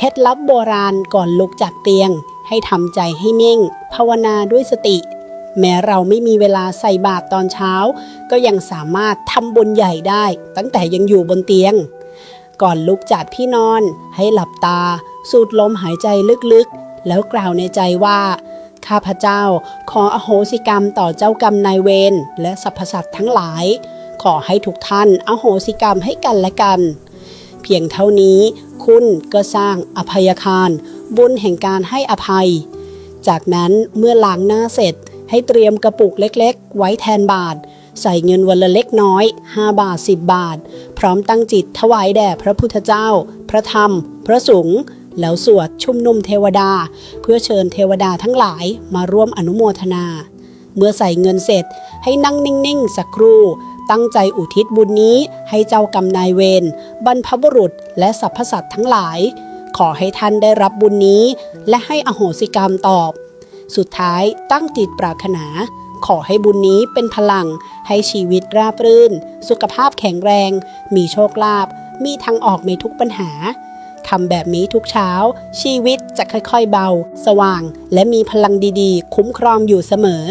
เคล็ดลับโบราณก่อนลุกจากเตียง ให้ทำใจให้นิ่ง ภาวนาด้วยสติ แม้เราไม่มีเวลาใส่บาตรตอนเช้า ก็ยังสามารถทำบุญใหญ่ได้ ตั้งแต่ยังอยู่บนเตียง ก่อนลุกจากที่นอน ให้หลับตา สูดลมหายใจลึกๆ แล้วกล่าวในใจว่าข้าพเจ้าขออโหสิกรรมต่อเจ้ากรรมนายเวรและสรรพสัตว์ทั้งหลาย ขอให้ทุกท่านอโหสิกรรมให้กันและกัน เพียงเท่านี้ คุณก็สร้างอภัยทานบุญแห่งการให้อภัย จากนั้นเมื่อล้างหน้าเสร็จให้เตรียมกระปุกเล็กๆ ไว้แทนบาท ใส่เงินวันละเล็กน้อย 5 บาท 10 บาท พร้อมตั้งจิตถวายแด่พระพุทธเจ้า พระธรรม พระสงฆ์แล้วสวดชุมนุมเทวดา เพื่อเชิญเทวดาทั้งหลายมาร่วมอนุโมทนา เมื่อใส่เงินเสร็จให้นั่งนิ่งๆ สักครู่ ตั้งใจอุทิศบุญนี้ให้เจ้ากรรมนายเวร บรรพบุรุษและสรรพสัตว์ทั้งหลาย ขอให้ท่านได้รับบุญนี้ และให้อโหสิกรรมตอบ สุดท้ายตั้งจิตปรารถนา ขอให้บุญนี้เป็นพลัง ให้ชีวิตราบรื่น สุขภาพแข็งแรง มีโชคลาภมีทางออกในทุกปัญหาทำแบบนี้ทุกเช้า ชีวิตจะค่อยๆเบา สว่าง และมีพลังดีๆ คุ้มครองอยู่เสมอ